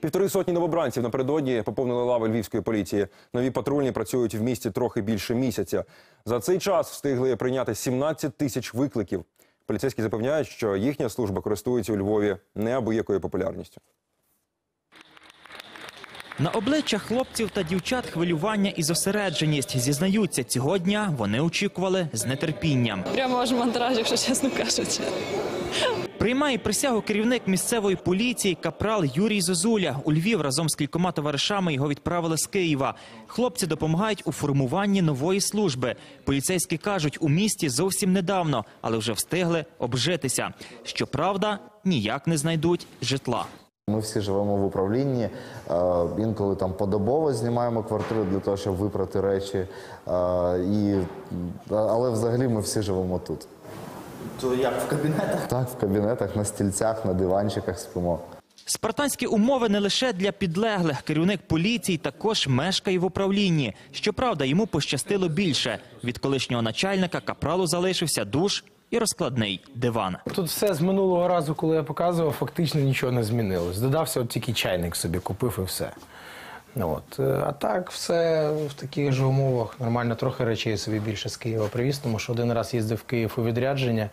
Півтори сотні новобранців напередодні поповнили лави львівської поліції. Нові патрульні працюють в місті трохи більше місяця. За цей час встигли прийняти 17 тисяч викликів. Поліцейські запевняють, що їхня служба користується у Львові неабиякою популярністю. На обличчях хлопців та дівчат хвилювання і зосередженість. Зізнаються, цього дня вони очікували з нетерпінням. Прямо аж монтаж, якщо чесно кажучи. Приймає присягу керівник місцевої поліції капрал Юрій Зозуля. У Львів разом з кількома товаришами його відправили з Києва. Хлопці допомагають у формуванні нової служби. Поліцейські кажуть, у місті зовсім недавно, але вже встигли обжитися. Щоправда, ніяк не знайдуть житла. Ми всі живемо в управлінні. е, Інколи там подобово знімаємо квартиру для того, щоб випрати речі. е, І, але взагалі ми всі живемо тут. То як в кабінетах? Так, в кабінетах, на стільцях, на диванчиках спимо. Спартанські умови не лише для підлеглих. Керівник поліції також мешкає в управлінні. Щоправда, йому пощастило більше. Від колишнього начальника капралу залишився душ і розкладний диван. Тут все з минулого разу, коли я показував, фактично нічого не змінилось. Додався от тільки чайник собі, купив і все. Ну, От. е, А так, все в таких же умовах. Нормально, трохи речей собі більше з Києва привіз, тому що один раз їздив в Київ у відрядження,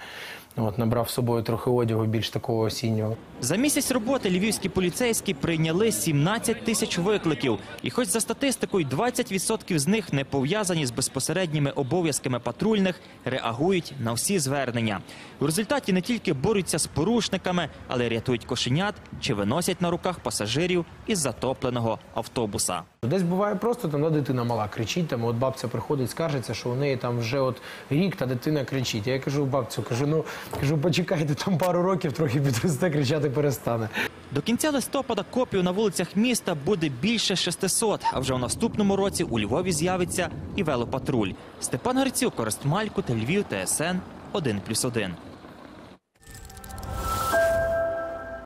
от, набрав з собою трохи одягу більш такого осіннього. За місяць роботи львівські поліцейські прийняли 17 тисяч викликів. І хоч за статистикою 20% з них не пов'язані з безпосередніми обов'язками патрульних, реагують на всі звернення. У результаті не тільки борються з порушниками, але й рятують кошенят чи виносять на руках пасажирів із затопленого автобуса. Десь буває просто там да, дитина мала кричить, там от бабця приходить, скаржиться, що у неї там вже от рік та дитина кричить. Я кажу бабцю, кажу, ну кажу, почекайте там пару років, трохи підросте, кричати перестане. До кінця листопада копію на вулицях міста буде більше 600, а вже у наступному році у Львові з'явиться і велопатруль. Степан Грицюк, Корест та Львів, ТСН 1+,1.